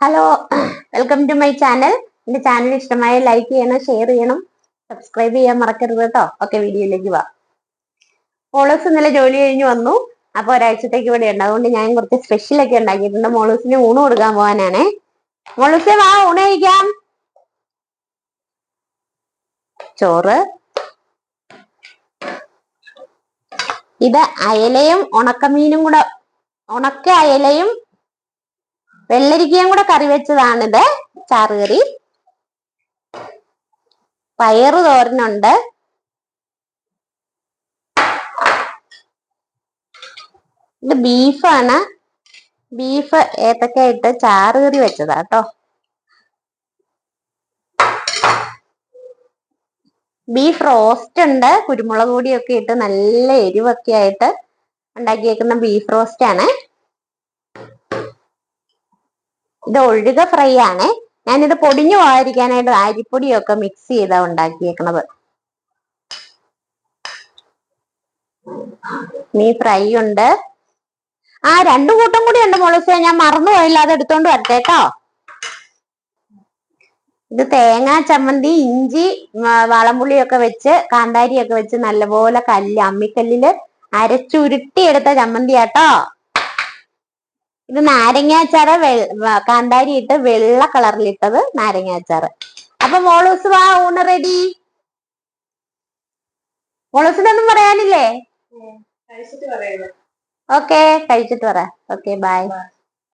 Hello welcome to my channel എന്റെ channel ഇഷ്ടമായ like ചെയ്യണം ഷെയർ ചെയ്യണം സബ്സ്ക്രൈബ് ചെയ്യാൻ മറക്കരുത് കേട്ടോ. ഓക്കെ വീഡിയോയിലേക്ക് വാ. മോളൂസ് ഇന്നലെ ജോലി കഴിഞ്ഞ് വന്നു. അപ്പൊ ഒരാഴ്ചത്തേക്ക് ഇവിടെ ഉണ്ട്. അതുകൊണ്ട് ഞാൻ കുറച്ച് സ്പെഷ്യൽ ഒക്കെ ഉണ്ടാക്കിയിട്ടുണ്ട്. മോളൂസിന് ഊണ് കൊടുക്കാൻ പോകാനാണേ. മോളൂസെ വാ ഊണ് കഴിക്കാം. ചോറ്. ഇത് അയലയും ഉണക്കമീനും കൂടെ ഉണക്ക അയലയും വെള്ളരിക്കയും കൂടെ കറി വെച്ചതാണിത് ചാറുകറി. പയറ് തോരനുണ്ട്. ഇത് ബീഫാണ്. ബീഫ് ഏത്തക്ക ഇട്ട് ചാറുകറി വെച്ചതാ കേട്ടോ ബീഫ് റോസ്റ്റ് ഉണ്ട്. കുരുമുളക് പൊടിയൊക്കെ ഇട്ട് നല്ല എരിവൊക്കെ ആയിട്ട് ഉണ്ടാക്കിയേക്കുന്ന ബീഫ് റോസ്റ്റ് ആണ്. ഇത് ഒഴുക ഫ്രൈ ആണ്. ഞാനിത് പൊടിഞ്ഞു പോകാതിരിക്കാനായിട്ട് അരിപ്പൊടിയൊക്കെ മിക്സ് ചെയ്താ ഉണ്ടാക്കിയേക്കണത്. നീ ഫ്രൈ ഉണ്ട്. ആ രണ്ടു കൂട്ടം കൂടി ഉണ്ട് മുളസേ ഞാൻ മറന്നു പോയില്ല. അത് എടുത്തോണ്ട് വരട്ടെ കേട്ടോ ഇത് തേങ്ങ ചമ്മന്തി ഇഞ്ചി വളമ്പുള്ളിയൊക്കെ വെച്ച് കാന്താരിയൊക്കെ വെച്ച് നല്ലപോലെ കല്ല് അമ്മിക്കല്ലിൽ അരച്ചുരുട്ടിയെടുത്ത ചമ്മന്തിയാട്ടോ ഇത് നാരങ്ങാച്ചാറ് വെ- വ- കാന്താരി ഇട്ട് വെള്ള കളറിലിട്ടത് നാരങ്ങാച്ചാറ് അപ്പൊ മോളൂസ് വാ ഊണ് റെഡി മോളൂസിനൊന്നും പറയാനില്ലേ? ഓക്കെ കഴിച്ചിട്ട് പറ. Okay bye